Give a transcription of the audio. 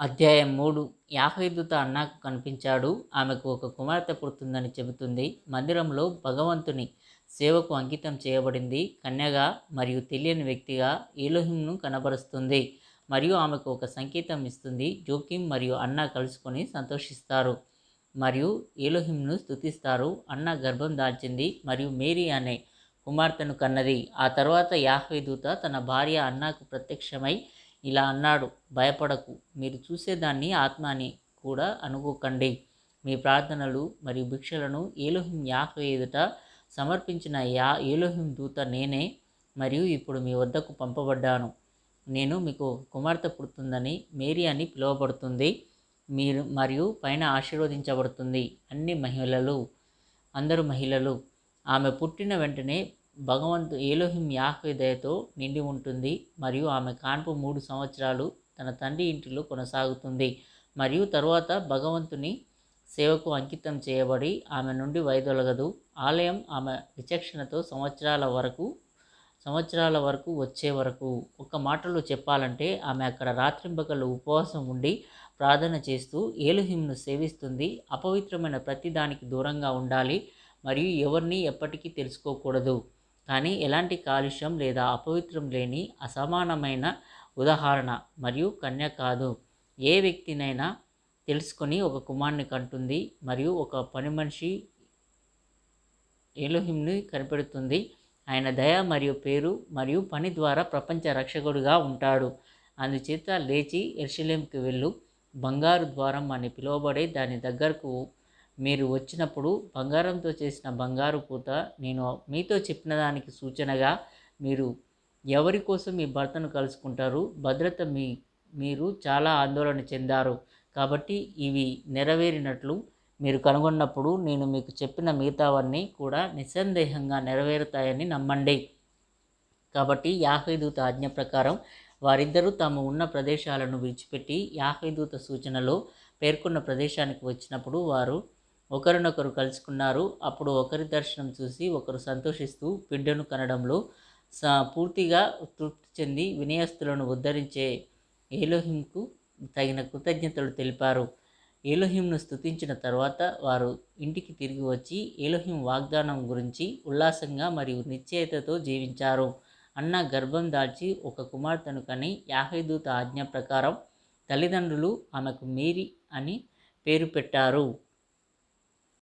అధ్యాయం మూడు. యాహైదుత అన్నాకు కనిపించాడు. ఆమెకు ఒక కుమార్తె పుడుతుందని చెబుతుంది. మందిరంలో భగవంతుని సేవకు అంకితం చేయబడింది. కన్యగా మరియు తెలియని వ్యక్తిగా ఏలోహింను కనబరుస్తుంది. మరియు ఆమెకు ఒక సంకేతం ఇస్తుంది. జోకిం మరియు అన్న కలుసుకొని సంతోషిస్తారు. మరియు ఏలోహింను స్తుతిస్తారు. అన్న గర్భం దాల్చింది. మరియు మేరీ అనే కుమార్తెను కన్నది. ఆ తర్వాత యాహ్వే దూత తన భార్య అన్నాకు ప్రత్యక్షమై ఇలా అన్నాడు. భయపడకు. మీరు చూసేదాన్ని ఆత్మ అని కూడా అనుకోకండి. మీ ప్రార్థనలు మరియు భిక్షలను ఏలోహిం యాహ్ ఎదుట సమర్పించిన యా ఏలోహిం దూత నేనే మరియు ఇప్పుడు మీ వద్దకు పంపబడ్డాను. నేను మీకు కుమార్తె పుడుతుందని మేరీ అని పిలువబడుతుంది. మీరు మరియు పైన ఆశీర్వదించబడుతుంది అన్ని మహిళలు అందరు మహిళలు. ఆమె పుట్టిన వెంటనే భగవంతు ఏలోహిం యాహ్వే దయతో నిండి ఉంటుంది మరియు ఆమె కాన్పు మూడు సంవత్సరాలు తన తండ్రి ఇంటిలో కొనసాగుతుంది. మరియు తరువాత భగవంతుని సేవకు అంకితం చేయబడి ఆమె నుండి వైదొలగదు. ఆలయం ఆమె విచక్షణతో సంవత్సరాల వరకు సంవత్సరాల వరకు వచ్చే వరకు. ఒక మాటలో చెప్పాలంటే ఆమె అక్కడ రాత్రింబగళ్ళు ఉపవాసం ఉండి ప్రార్థన చేస్తూ ఏలుహింను సేవిస్తుంది. అపవిత్రమైన ప్రతిదానికి దూరంగా ఉండాలి. మరియు ఎవరిని ఎప్పటికీ తెలుసుకోకూడదు. కానీ ఎలాంటి కాలుష్యం లేదా అపవిత్రం లేని అసమానమైన ఉదాహరణ మరియు కన్య కాదు. ఏ వ్యక్తినైనా తెలుసుకొని ఒక కుమారుని కంటుంది మరియు ఒక పని మనిషి ఎలుహింని కనిపెడుతుంది. ఆయన దయ మరియు పేరు మరియు పని ద్వారా ప్రపంచ రక్షకుడుగా ఉంటాడు. అందుచేత లేచి ఎర్షలేంకి వెళ్ళు. బంగారు ద్వారం అని పిలువబడే దాని దగ్గరకు మీరు వచ్చినప్పుడు బంగారంతో చేసిన బంగారు పూత నేను మీతో చెప్పిన దానికి సూచనగా మీరు ఎవరి కోసం మీ భర్తను కలుసుకుంటారు? భద్రత మీ మీరు చాలా ఆందోళన చెందారు కాబట్టి ఇవి నెరవేరినట్లు మీరు కనుగొన్నప్పుడు నేను మీకు చెప్పిన మిగతావన్నీ కూడా నిస్సందేహంగా నెరవేరుతాయని నమ్మండి. కాబట్టి యాహైదూత ఆజ్ఞ ప్రకారం వారిద్దరూ తాము ఉన్న ప్రదేశాలను విడిచిపెట్టి యాహైదూత సూచనలో పేర్కొన్న ప్రదేశానికి వచ్చినప్పుడు వారు ఒకరినొకరు కలుసుకున్నారు. అప్పుడు ఒకరి దర్శనం చూసి ఒకరు సంతోషిస్తూ బిడ్డను కనడంలో స పూర్తిగా తృప్తి చెంది వినయస్తులను ఉద్ధరించే ఏలోహింకు తగిన కృతజ్ఞతలు తెలిపారు. ఏలోహింను స్తుతించిన తర్వాత వారు ఇంటికి తిరిగి వచ్చి ఏలోహిం వాగ్దానం గురించి ఉల్లాసంగా మరియు నిశ్చయతతో జీవించారు. అన్న గర్భం దాల్చి ఒక కుమార్తెను కని యాహైదూత ఆజ్ఞ ప్రకారం తల్లిదండ్రులు ఆమెకు మేరీ అని పేరు పెట్టారు.